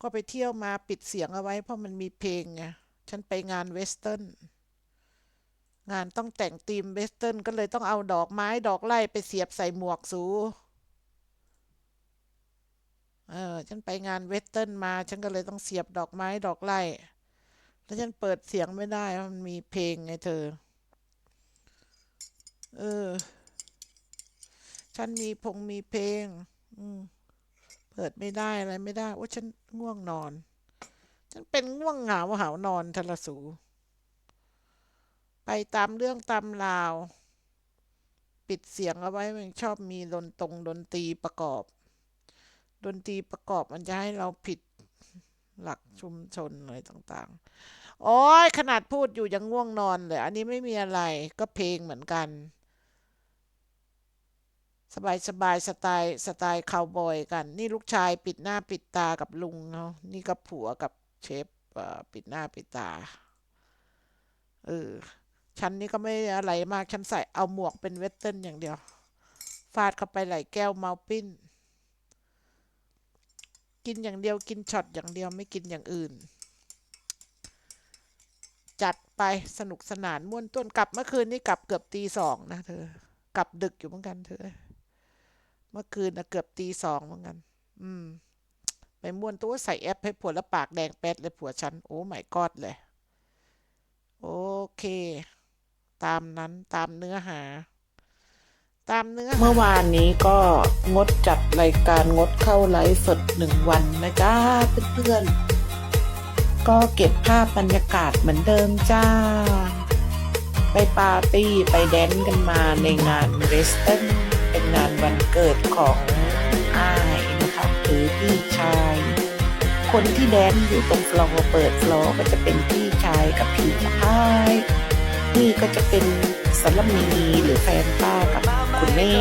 ก็ไปเที่ยวมาปิดเสียงเอาไว้ เพราะมันมีเพลงไง ฉันไปงานเวสเทิร์น งานต้องแต่งธีมเวสเทิร์นก็เลยต้องเอาดอกไม้ดอกไล่ไปเสียบใส่หมวกสู เออ ฉันไปงานเวสเทิร์นมา ฉันก็เลยต้องเสียบดอกไม้ดอกไล่ แล้วฉันเปิดเสียงไม่ได้เพราะมันมีเพลงไงเธอ เออ ฉันมีพงมีเพลง อืม เปิดไม่ได้อะไรไม่ได้โอ้ฉันง่วงนอน ฉันเป็นง่วงเหงาหาวนอนทะละสู ไปตามเรื่องตามราว ปิดเสียงเอาไว้มันชอบมีดนตรงดนตรีประกอบ ดนตรีประกอบมันจะให้เราผิดหลักชุมชนอะไรต่างๆ โอ้ยขนาดพูดอยู่ยังง่วงนอนเลย อันนี้ไม่มีอะไรก็เพลงเหมือนกัน สบายสบายสไตล์สไตล์คาวบอยกัน นี่ลูกชายปิดหน้าปิดตากับลุงเขาะนี่ก็ผัวกับเชฟปิดหน้าปิดตาเออฉันนี่ก็ไม่อะไรมากฉันใส่เอาหมวกเป็นเวสเทิร์นอย่างเดียว ฟาดเข้าไปไหลแก้วเมาปิ้น กินอย่างเดียวกินช็อตอย่างเดียวไม่กินอย่างอื่น จัดไปสนุกสนานม่วนต้นกลับเมื่อคืนนี้กลับเกือบตีสองนะเธอกลับดึกอยู่เหมือนกันเธอ เมื่อคืนนะเกือบตีสองเหมือนกัน อืม ไปม่วนตัวใส่แอปให้ผัวแล้วปากแดงแป๊ดเลยผัวฉัน โอ้ไม่กอดเลย โอเค ตามนั้นตามเนื้อหา ตามเนื้อ เมื่อวานนี้ก็งดจัดรายการงดเข้าไลฟ์สดหนึ่งวันนะจ้าเพื่อนๆ ก็เก็บภาพบรรยากาศเหมือนเดิมจ้า ไปปาร์ตี้ไปแดนซ์กันมาในงานเวสเทิร์เป็น งานวันเกิดของอ้ายนะคะหรือพี่ชาย คนที่แดนอยู่ตรงฟลอร์เปิดฟลอร์ก็จะเป็นพี่ชายกับพี่สะพ้ายนี่ก็จะเป็นสารมีหรือแฟนป้ากับคุณแม่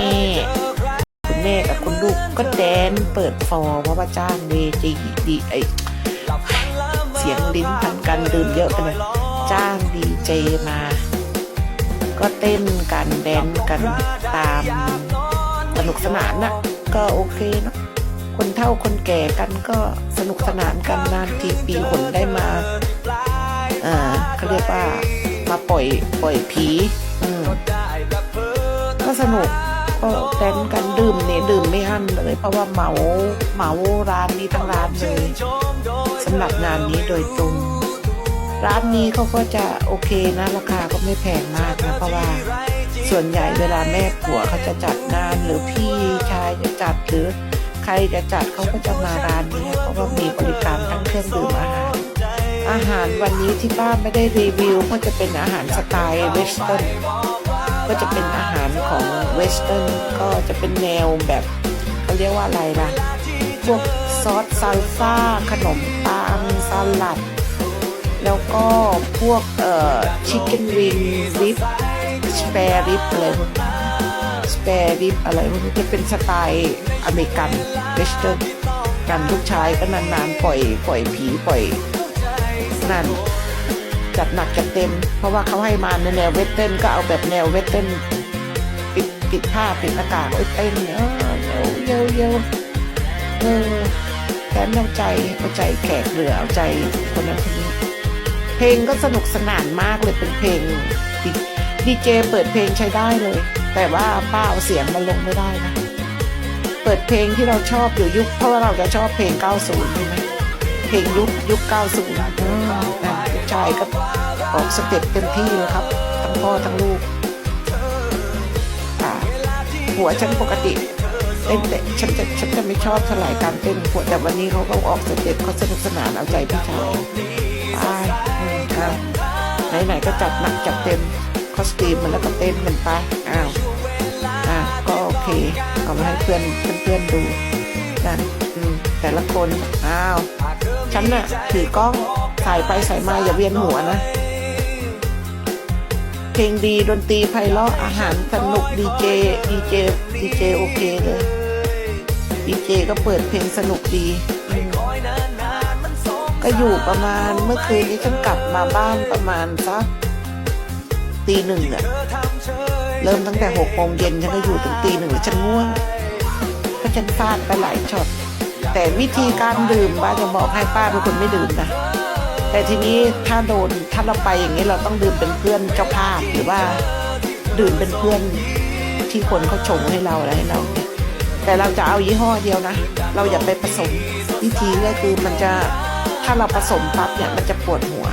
คุณแม่กับคุณลูกก็แดนเปิดฟอร์เพราะว่าจ้างเวจีดีไอเสียงลิ้นพันกันดื่มเยอะไปเลยจ้างดีเจมา ก็เต้นกันแดนกันตาม สนุกสนานนะก็โอเคเนะคนเฒ่าคนแก่กันก็สนุกสนานกันนานทีปีหนได้มาอ่าเขาเรียกว่ามาปล่อยปล่อยผีอืมก็สนุกก็แดนกันดื่มเนี่ยดื่มไม่อั้นเลย เพราะว่าเหมาเหมาร้านนี้ทั้งร้านเลยสำหรับงานนี้โดยตรงร้านนี้เขาก็จะโอเคนะ ราคาก็ไม่แพงมากนะเพราะว่า ส่วนใหญ่เวลาแม่ผัวเขาจะจัดงานหรือพี่ชายจะจัดหรือใครจะจัดเขาก็จะมาร้านนี้เพราะว่ามีบริการทั้งเครื่องดื่มอาหาร อาหารวันนี้ที่บ้านไม่ได้รีวิวก็จะเป็นอาหารสไตล์เวสเทิร์นก็จะเป็นอาหารของเวสเทิร์นก็จะเป็นแนวแบบเขาเรียกว่าอะไรล่ะพวกซอสซัลซ่าขนมปังสลัด แล้วก็พวกเอ่อชิคเก้นวิงริบ สเปรริบอะไรพวกนี้สเปรริบอะไรพวกนี้จะเป็นสไตล์อเมริกันเวสเทิร์นกันลูกชายก็นานๆปล่อยปล่อยผีปล่อยนั่นจัดหนักจัดเต็ม เพราะว่าเขาให้มาในแนวเวสเทิร์นก็เอาแบบแนวเวสเทิร์นปิดปิดผ้าปิดหน้ากากไว้เต้นเออเยวเยวเยวเออแถมเอาใจเอาใจแขกเหลือเอาใจคนนั้นคนนี้เพลงก็สนุกสนานมากเลยเป็นเพลงดี ดีเจเปิดเพลงใช้ได้เลย แต่ว่าป้าเอาเสียงมาลงไม่ได้นะ เปิดเพลงที่เราชอบอยู่ยุคเพราะว่าเราจะชอบเพลง 90 ใช่ไหมเพลงยุคยุค 90นะนะลูกชายก็ออกสเต็ปเต็มที่เลยครับ ทั้งพ่อทั้งลูกอ่าหัวฉันปกติเต้นแต่ฉันจะฉันจะไม่ชอบเท่าไรการเต้นหัวแต่วันนี้เขาก็ออกสเต็ปเขาสนุกสนานเอาใจพี่ชายไปไหนๆก็จัดหนักจัดเต็ม คอสตูมมันแล้วก็เต้นกันไปอ้าวอะก็โอเค เอามาให้เพื่อนเพื่อนๆดูนะอืมแต่ละคนอ้าวฉันน่ะถือกล้องถ่ายไปใส่มาอย่าเวียนหัวนะ เพลงดีดนตรีไพเราะอาหารสนุกดีเจดีเจดีเจโอเคเลยดีเจก็เปิดเพลงสนุกดีก็อยู่ประมาณเมื่อคืนนี้ฉันกลับมาบ้านประมาณสัก ตีหนึ่งอะเริ่มตั้งแต่หกโมงเย็นฉันก็อยู่ถึงตีหนึ่งฉันง่วงเพราะฉันฟาดไปหลายช็อตแต่วิธีการดื่มป้าจะบอกให้ป้าเป็นคนไม่ดื่มนะแต่ทีนี้ถ้าโดนถ้าเราไปอย่างนี้เราต้องดื่มเป็นเพื่อนเจ้าภาพหรือว่าดื่มเป็นเพื่อนที่คนเขาชงให้เราอะไรให้เรา แต่เราจะเอายี่ห้อเดียวนะ เราอย่าไปผสมวิธีก็คือมันจะถ้าเราผสมปั๊บเนี่ยมันจะปวดหัว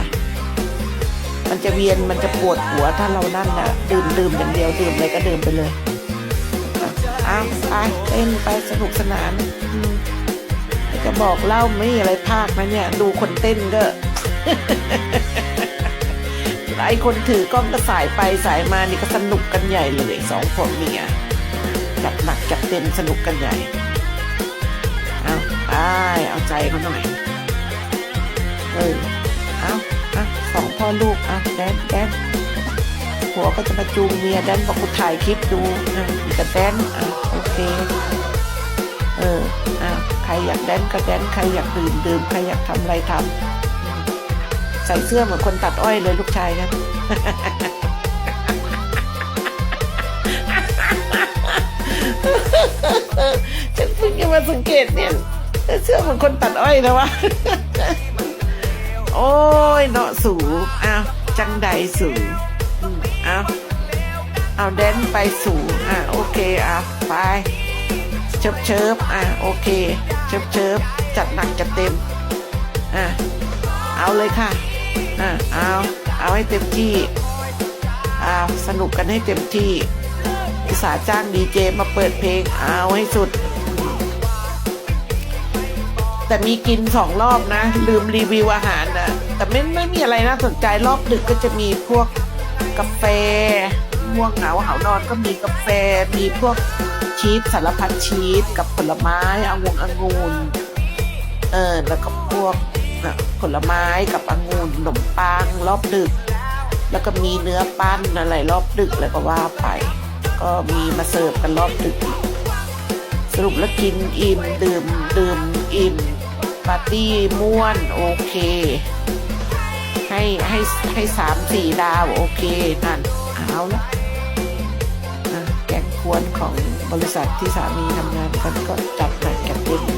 มันจะเวียนมันจะปวดหัวถ้าเรานั่นนะดื่มดื่มอย่างเดียวดื่มอะไรก็ดื่มไปเลยอะไปเล่นไปสนุกสนานจะบอกเล่าไม่มีอะไรภาคนะเนี่ย ดูคนเต้นก็ไอคนถือกล้องก็สายไปสายมานี่ก็สนุกกันใหญ่เลยสองคนเมียจัดหนักจัดเต็มสนุกกันใหญ่เอาไปเอาใจเขาหน่อยเออ อาสองพ่อลูกเอาแดนแดนผัวก็จะมาจูงเมียแดนบอกกูถ่ายคลิปดูนะกับแดนอะโอเค เอออะใครอยากแดนก็แดนใครอยากดื่มดื่มใครอยากทำอะไรทำใส่เสื้อเหมือนคนตัดอ้อยเลยลูกชายนะฉันเพิ่งจะมาสังเกตเนี่ยเสื้อเหมือนคนตัดอ้อยนะวะ อ้ยเนาะสูอ้าวจังใดสูงอ้าวเอาแดนไปสูอะโอเคอะไปเชิบเชิบอะโอเคเชิบเชิบจัดหนักจัดเต็มอะเอาเลยค่ะอะเอาเอาให้เต็มที่เอาสนุกกันให้เต็มที่อุตสาห์จ้างดีเจมาเปิดเพลงเอาให้สุด แต่มีกินสองรอบนะ ลืมรีวิวอาหารนะแต่ไม่ไม่มีอะไรน่าสนใจรอบดึกก็จะมีพวกกาแฟม่วงเหงาเหานอนก็มีกาแฟมีพวกชีสสารพัดชีสกับผลไม้องุ่นองุ่นเออแล้วก็พวกนะผลไม้กับองุ่นขนมปังรอบดึก แล้วก็มีเนื้อปั้นอะไรรอบดึกแล้วก็ว่าไป ก็มีมาเสิร์ฟกันรอบดึก สรุปแล้วกินอิ่มดื่มดื่ม อิ่มปาร์ตี้ม่วนโอเค ให้ให้ให้สามสี่ดาวโอเค นั่นเอาละอะแกงควนของบริษัทที่สามีทำงานกันก็จัดหนักจัดเต็มน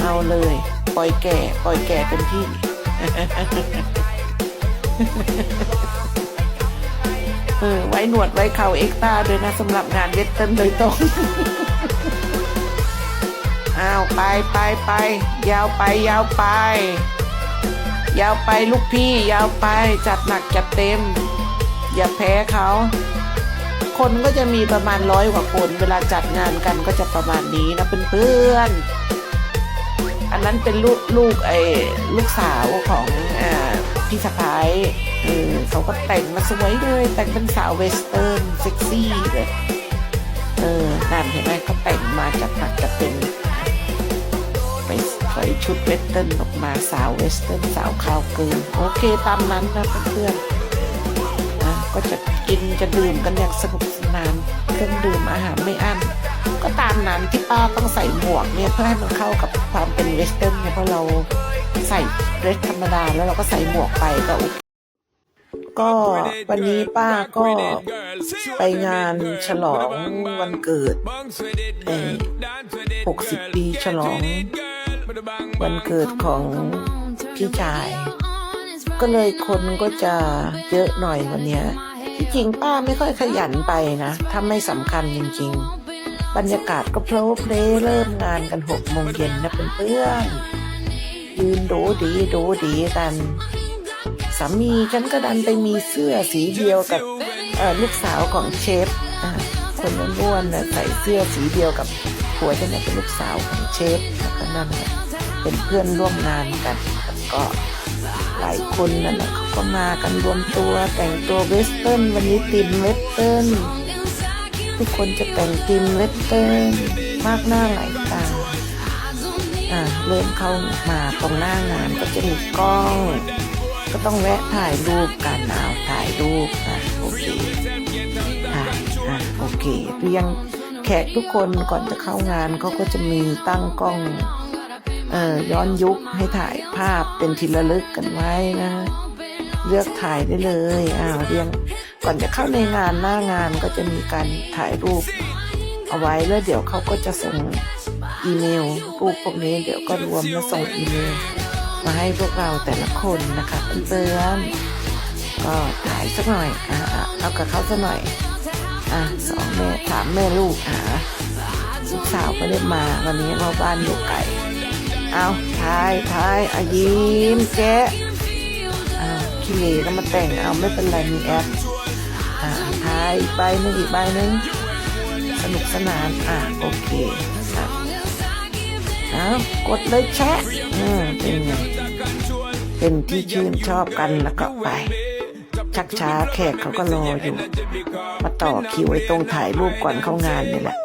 เอาเลย ปล่อยแก่ ปล่อยแก่เต็มที่เออไว้หนวดไว้เข่าเอ็กต้าด้วยนะสำหรับงานเวสเทิร์นโดยตรง อ้าวไปไปไปยาวไปยาวไป ยาวไปลูกพี่ ยาวไปจัดหนักจัดเต็ม อย่าแพ้เขา คนก็จะมีประมาณร้อยกว่าคน เวลาจัดงานกันก็จะประมาณนี้นะเพื่อนๆอันนั้นเป็นลูกลูกไอ้ลูกสาวของอพี่สะพ้ายเขาก็แต่งมาสวยเลย แต่งเป็นสาวเวสเทิร์นเซ็กซี่เลยเออนั่นเห็นไหมเขาแต่งมาจัดหนักจัดเต็ม ใส่ชุดเวสเทิร์นออกมาสาวเวสเทิร์นสาวคาวเกินโอเคตามนั้นนะเพื่อนๆอะก็จะกินจะดื่มกันอย่างสนุกสนานเครื่องดื่มอาหารไม่อั้นก็ตามนั้นที่ป้าต้องใส่หมวกเนี่ยเพื่อให้มันเข้ากับความเป็นเวสเทิร์นเนี่ยเพราะเราใส่เดรสธรรมดาแล้วเราก็ใส่หมวกไปก็โอเคก็วันนี้ป้าก็ไปงานฉลองวันเกิด 60 ปีฉลอง วันเกิดของพี่ชาย ก็เลยคนก็จะเยอะหน่อยวันเนี้ยที่จริงป้าไม่ค่อยขยันไปนะ ถ้าไม่สำคัญจริง ๆ บรรยากาศก็โพลเพลเริ่มงานกันหกโมงเย็นนะเพื่อนๆยืนโดดีโดดีกันสามีฉันก็ดันไปมีเสื้อสีเดียวกับเอ่อลูกสาวของเชฟอ่าคนอ้วนๆน่ะใส่เสื้อสีเดียวกับ ผัวฉันน่เป็นลูกสาวของเชฟแล้วก็นั่นแหละเป็นเพื่อนร่วมงานกันก็หลายคนนั่นแหละเขาก็มากันรวมตัวแต่งตัวเวสเทิร์นวันนี้ติมเวสเทิร์นทุกคนจะแต่งติมเวสเทิร์นมากหน้าหลายตาอ่าเริ่มเข้ามาตรงหน้างานก็จะมีกล้อง ก็ต้องแวะถ่ายรูปกันเอาถ่ายรูปอะโอเคอะอะโอเคเรียง แขกทุกคนก่อนจะเข้างานเขาก็จะมีตั้งกล้องเอ่อย้อนยุคให้ถ่ายภาพเป็นทีละลึกกันไว้นะ เลือกถ่ายได้เลยอ้าวเรียงก่อนจะเข้าในงานหน้างานก็จะมีการถ่ายรูปเอาไว้แล้วเดี๋ยวเขาก็จะส่งอีเมลรูปพวกนี้เดี๋ยวก็รวมแล้วส่งอีเมลมาให้พวกเราแต่ละคนนะคะเพื่อนๆก็ถ่ายสักหน่อยอ่าเอากับเขาสักหน่อย อะสองแม่สามแม่ลูกอ่าลูกสาวไม่ได้มาวันนี้เพราะบ้านอยู่ไกลเอาถ่ายถ่ายอายิ้มแจอ่าขี้เหร่ก็มาแต่งเอาไม่เป็นไรมีแอปอ่าถ่ายอีกใบหนึงอีกใบหนึงสนุกสนานอะโอเคอะเอากดเลยแชะอืมเป็นไงเป็นที่ชื่นชอบกันแล้วก็ไป ชักช้าแขกเขาก็รออยู่ มาต่อคิวไอ้ตรงถ่ายรูปก่อนเข้างานนี่แหละ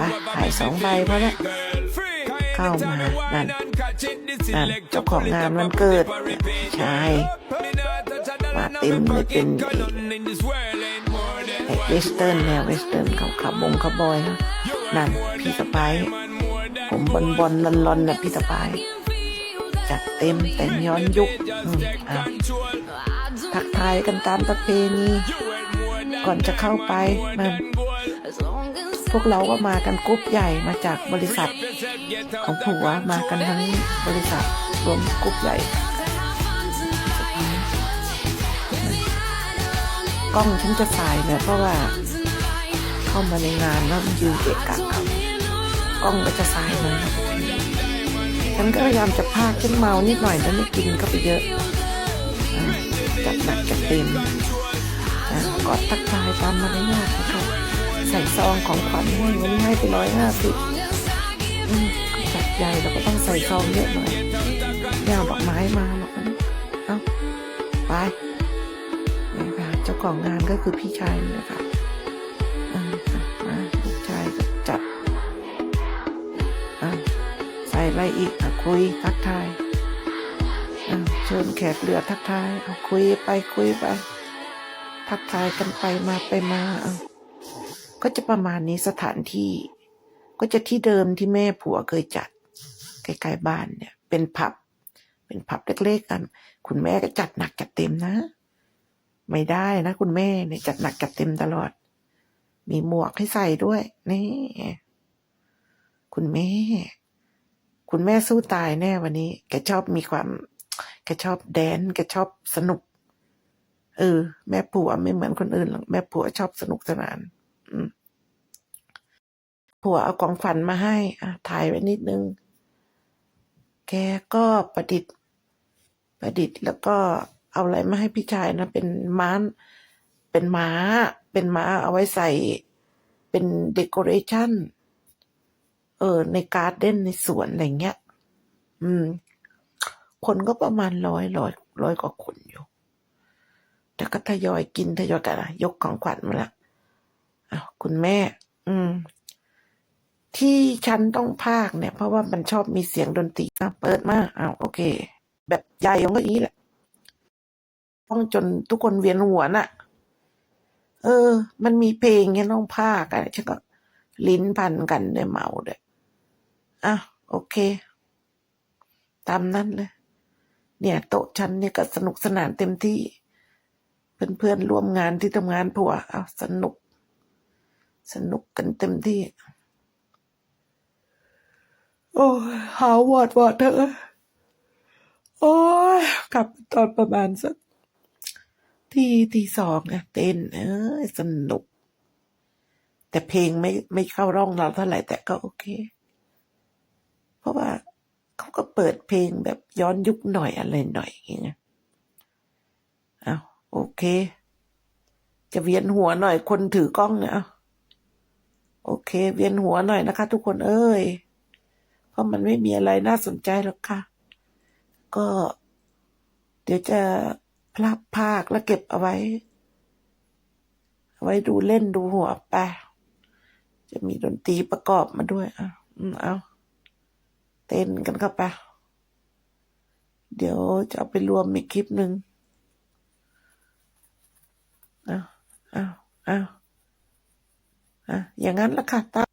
อะถ่ายสองใบเพราะละเข้ามานั่นนั่นเจ้าของงานวันเกิดใช่มาเต็มเลยเป็นไอ้เวสเทิร์นแนวเวสเทิร์นเขาขับบงขับบอยนะนั่นพี่สะพ้ายผมบอลบอลลอนลอนนะพี่สะพ้ายจัดเต็มแต่งย้อนยุคอะ ทักทายกันตามประเพณีก่อนจะเข้าไปนั่นพวกเราก็มากันกรุ๊ปใหญ่มาจากบริษัท ของผัวมากันทั้งบริษัทรวมกรุ๊ปใหญ่กล้องฉันจะสายเนี่ยเพราะว่าเข้ามาในงานแล้วมันยืนเกะกะเอากล้องก็จะสายหน่อยนะฉันก็พยายามจะพากฉันเมานิดหน่อยแล้วไม่กินก็ไปเยอะ จัดกจัดเต็มนะกอดทักทายตามมารยาทนะครับใส่ซองของขวัญให้วันนี้ให้ไปร้อยห้าสิบจัดใหญ่เราก็ต้องใส่ซองเยอะหน่อยไม่เอาดอกไม้มาหรอกนะเอาไปนี่ค่ะเจ้าของงานก็คือพี่ชายนี่แหละค่ะอ่ามาลูกชายก็จัดอ่าใส่อะไรอีกอะคุยทักทาย เชิญแขกเรือทักทาย เอาคุยไปคุยไป ทักทายกันไปมาไปมาเอาก็จะประมาณนี้สถานที่ ก็จะที่เดิมที่แม่ผัวเคยจัดใกล้ๆบ้านเนี่ย เป็นผับ เป็นผับเล็กๆกัน คุณแม่ก็จัดหนักจัดเต็มนะ ไม่ได้นะ คุณแม่เนี่ยจัดหนักจัดเต็มตลอด มีหมวกให้ใส่ด้วย นี่ คุณแม่ คุณแม่สู้ตายแน่วันนี้ แกชอบมีความ แกชอบแดนแกชอบสนุก เออ แม่ผัวไม่เหมือนคนอื่นหรอกแม่ผัวชอบสนุกสนาน อืมผัวเอาของขวัญมาให้อะถ่ายไว้นิดนึง แกก็ประดิษฐ์ ประดิษฐ์แล้วก็เอาอะไรมาให้พี่ชายนะเป็นม้าเป็นม้า เป็นม้าเอาไว้ใส่ เป็นเดคอเรชันเออ ในการ์เด้นในสวนอะไรเงี้ย อืม คนก็ประมาณร้อยร้อยร้อยกว่าคนอยู่ แต่ก็ทยอยกินทยอยกันนะยกของขวัญมาละอ้าวคุณแม่ อืม ที่ฉันต้องพากเนี่ย เพราะว่ามันชอบมีเสียงดนตรีอะเปิดมาอ้าวโอเค แบบใหญ่ของก็อย่างนี้แหละต้องจนทุกคนเวียนหัวน่ะ เออ มันมีเพลงเงี้ยต้องพากย์อะฉันก็ลิ้นพันกันเนยเมาเลยอะโอเค ตามนั้นเลย เนี่ยโต๊ะฉันเนี่ยก็สนุกสนานเต็มที่ เพื่อนๆร่วมงานที่ทำงานผัวเอาสนุก สนุกกันเต็มที่ โอ้หาวอดวอดเธอโอ้ยกลับตอนประมาณสักที่ที่สองอะเต้นเอ้ยสนุก แต่เพลงไม่ไม่เข้าร่องเราเท่าไหร่แต่ก็โอเค เพราะว่า เขาก็เปิดเพลงแบบย้อนยุคหน่อยอะไรหน่อยอย่างเงี้ยอ้าวโอเค จะเวียนหัวหน่อยคนถือกล้องเนี่ยโอเค เวียนหัวหน่อยนะคะ ทุกคนเอ้ย เพราะมันไม่มีอะไรน่าสนใจหรอกค่ะ ก็ เดี๋ยวจะพลับภาคแล้วเก็บเอาไว้ เอาไว้ดูเล่นดูหัวไป จะมีดนตรีประกอบมาด้วยอะอืมเอา เต้นกันเข้าไป เดี๋ยวจะเอาไปรวมอีกคลิปหนึ่งอ้าวอ้าวอ้าวอะอย่างนั้นละค่ะตา